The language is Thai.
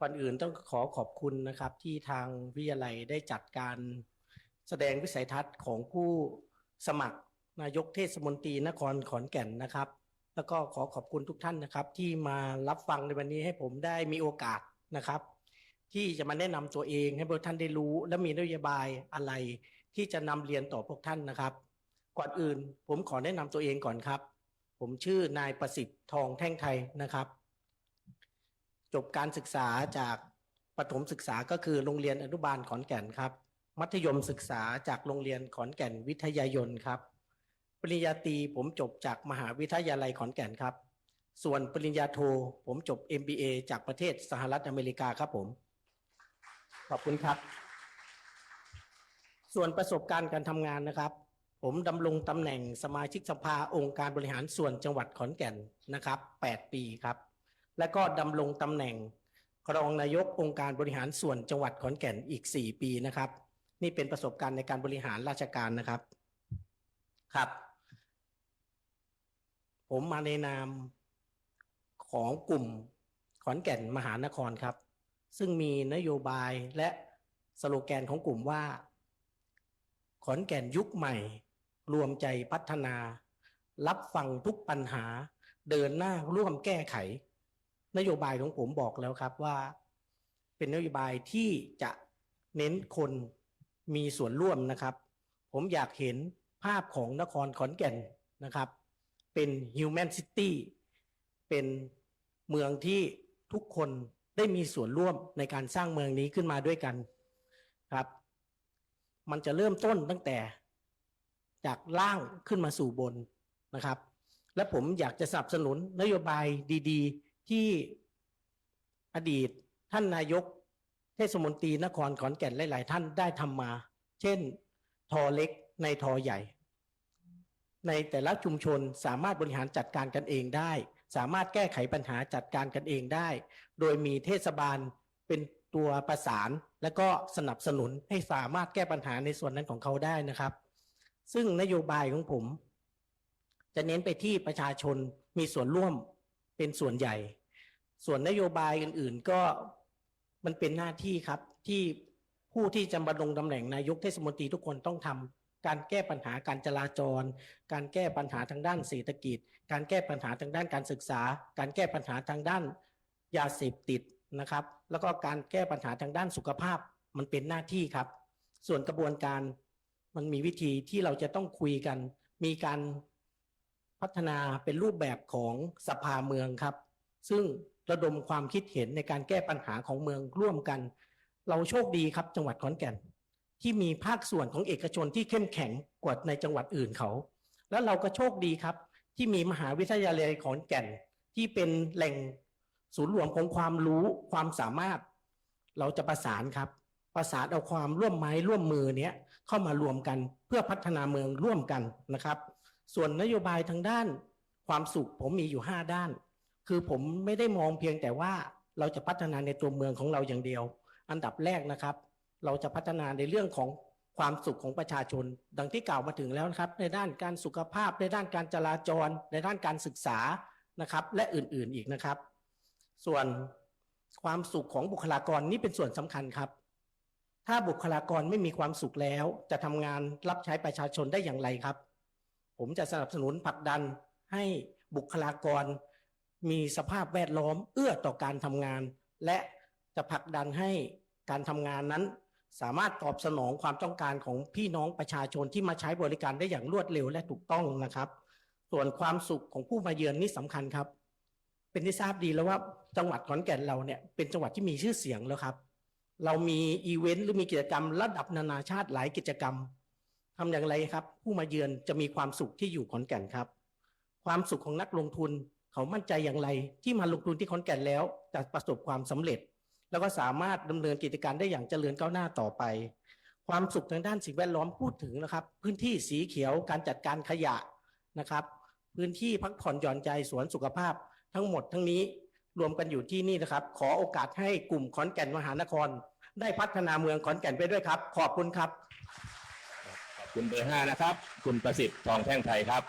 ก่อนอื่นต้องขอขอบคุณนะครับ ที่ทางวิทยาลัยได้จัดการแสดงวิสัยทัศน์ของผู้สมัครนายกเทศมนตรีนครขอนแก่นนะครับ แล้วก็ขอขอบคุณทุกท่านนะครับ ที่มารับฟังในวันนี้ให้ผมได้มีโอกาสนะครับ ที่จะมาแนะนำตัวเองให้พวกท่านได้รู้ และมีนโยบายอะไร ที่จะนำเรียนต่อพวกท่านนะครับ ก่อนอื่นผมขอแนะนำตัวเองก่อนครับ ผมชื่อนายประสิทธิ์ทองแท่งไทยนะครับ จบการศึกษาจากประถมศึกษาก็คือโรงเรียนอนุบาลขอนแก่นครับ มัธยมศึกษาจากโรงเรียนขอนแก่นวิทยายนครับ ปริญญาตรีผมจบจากมหาวิทยาลัยขอนแก่นครับ ส่วนปริญญาโทผมจบ MBA จากประเทศสหรัฐอเมริกาครับผม ขอบคุณครับ ส่วนประสบการณ์การทำงานนะครับ ผมดำรงตำแหน่งสมาชิกสภาองค์การบริหารส่วนจังหวัดขอนแก่นนะครับ 8 ปีครับ และก็ดำรงตำแหน่งรองนายกองค์การบริหารส่วนจังหวัดขอนแก่นอีก 4 ปีนะครับ นี่เป็นประสบการณ์ในการบริหารราชการนะครับครับ ผมมาในนามของกลุ่มขอนแก่นมหานครครับ ซึ่งมีนโยบายและสโลแกนของกลุ่มว่า ขอนแก่นยุคใหม่ รวมใจพัฒนา รับฟังทุกปัญหา เดินหน้าร่วมแก้ไข นโยบายของผมบอกแล้วครับว่า เป็นนโยบายที่จะเน้นคนมีส่วนร่วมนะครับ ผมอยากเห็นภาพของนครขอนแก่นนะครับ เป็น human city เป็นเมืองที่ทุกคนได้มีส่วนร่วมในการสร้างเมืองนี้ขึ้นมาด้วยกันครับ มันจะเริ่มต้นตั้งแต่จากล่างขึ้นมาสู่บนนะครับ และผมอยากจะสนับสนุนนโยบายดี ๆ ที่อดีตท่านนายก เทศมนตรีนครขอนแก่นหลาย ๆ ท่านได้ทำมา เช่น ทอเล็กในทอใหญ่ ในแต่ละชุมชนสามารถบริหารจัดการกันเองได้ สามารถแก้ไขปัญหาจัดการกันเองได้ โดยมีเทศบาลเป็นตัวประสานและก็สนับสนุนให้สามารถแก้ปัญหาในส่วนนั้นของเขาได้นะครับ ซึ่งนโยบายของผม จะเน้นไปที่ประชาชนมีส่วนร่วม เป็นส่วนใหญ่ ส่วนนโยบายอื่น ๆ ก็มันเป็นหน้าที่ครับที่ผู้ที่จะมาลงตำแหน่งนายกเทศมนตรีทุกคนต้องทำการแก้ปัญหาการจราจร การแก้ปัญหาทางด้านเศรษฐกิจ การแก้ปัญหาทางด้านการศึกษา การแก้ปัญหาทางด้านยาเสพติดนะครับ แล้วก็การแก้ปัญหาทางด้านสุขภาพมันเป็นหน้าที่ครับ ส่วนกระบวนการมันมีวิธีที่เราจะต้องคุยกัน มีการ พัฒนาเป็นรูปแบบของสภาเมืองครับ ซึ่งระดมความคิดเห็นในการแก้ปัญหาของเมืองร่วมกัน เราโชคดีครับจังหวัดขอนแก่น ที่มีภาคส่วนของเอกชนที่เข้มแข็งกว่าในจังหวัดอื่นเขา แล้วเราก็โชคดีครับ ที่มีมหาวิทยาลัยขอนแก่นที่เป็นแหล่งศูนย์รวมของความรู้ความสามารถ เราจะประสานครับ ประสานเอาความร่วมไม้ร่วมมือเนี้ยเข้ามารวมกันเพื่อพัฒนาเมืองร่วมกันนะครับ ส่วนนโยบายทางด้านความสุขผมมีอยู่ 5 ด้าน คือผมไม่ได้มองเพียงแต่ว่าเราจะพัฒนาในตัวเมืองของเราอย่างเดียว อันดับแรกนะครับ เราจะพัฒนาในเรื่องของความสุขของประชาชน ดังที่กล่าวมาถึงแล้วนะครับ ในด้านการสุขภาพ ในด้านการจราจร ในด้านการศึกษานะครับ และอื่นๆอีกนะครับ ส่วนความสุขของบุคลากรนี่เป็นส่วนสำคัญครับ ถ้าบุคลากรไม่มีความสุขแล้ว จะทำงานรับใช้ประชาชนได้อย่างไรครับ ผมจะสนับสนุนผลักดันให้บุคลากร มีสภาพแวดล้อม เอื้อต่อการทำงาน และจะผลักดันให้การทำงานนั้น สามารถตอบสนองความต้องการของพี่น้องประชาชนที่มาใช้บริการได้อย่างรวดเร็วและถูกต้องนะครับ ส่วนความสุขของผู้มาเยือนนี่สำคัญครับ เป็นที่ทราบดีแล้วว่าจังหวัดขอนแก่นเราเนี่ยเป็นจังหวัดที่มีชื่อเสียงแล้วครับ เรามีอีเวนต์หรือมีกิจกรรมระดับนานาชาติหลายกิจกรรม ทำอย่างไรครับ ผู้มาเยือนจะมีความสุขที่อยู่ขอนแก่นครับ ความสุขของนักลงทุนเขามั่นใจอย่างไรที่มาลงทุนที่ขอนแก่นแล้วจะประสบความสำเร็จ แล้วก็สามารถดำเนินกิจการได้อย่างเจริญก้าวหน้าต่อไป ความสุขทางด้านสิ่งแวดล้อมพูดถึงนะครับ พื้นที่สีเขียวการจัดการขยะนะครับ พื้นที่พักผ่อนหย่อนใจสวนสุขภาพ ทั้งหมดทั้งนี้รวมกันอยู่ที่นี่นะครับ ขอโอกาสให้กลุ่มขอนแก่นมหานคร ได้พัฒนาเมืองขอนแก่นไปด้วยครับ ขอบคุณครับ คุณเบอร์ห้านะครับ คุณประสิทธิ์ทองแท่งไทยครับ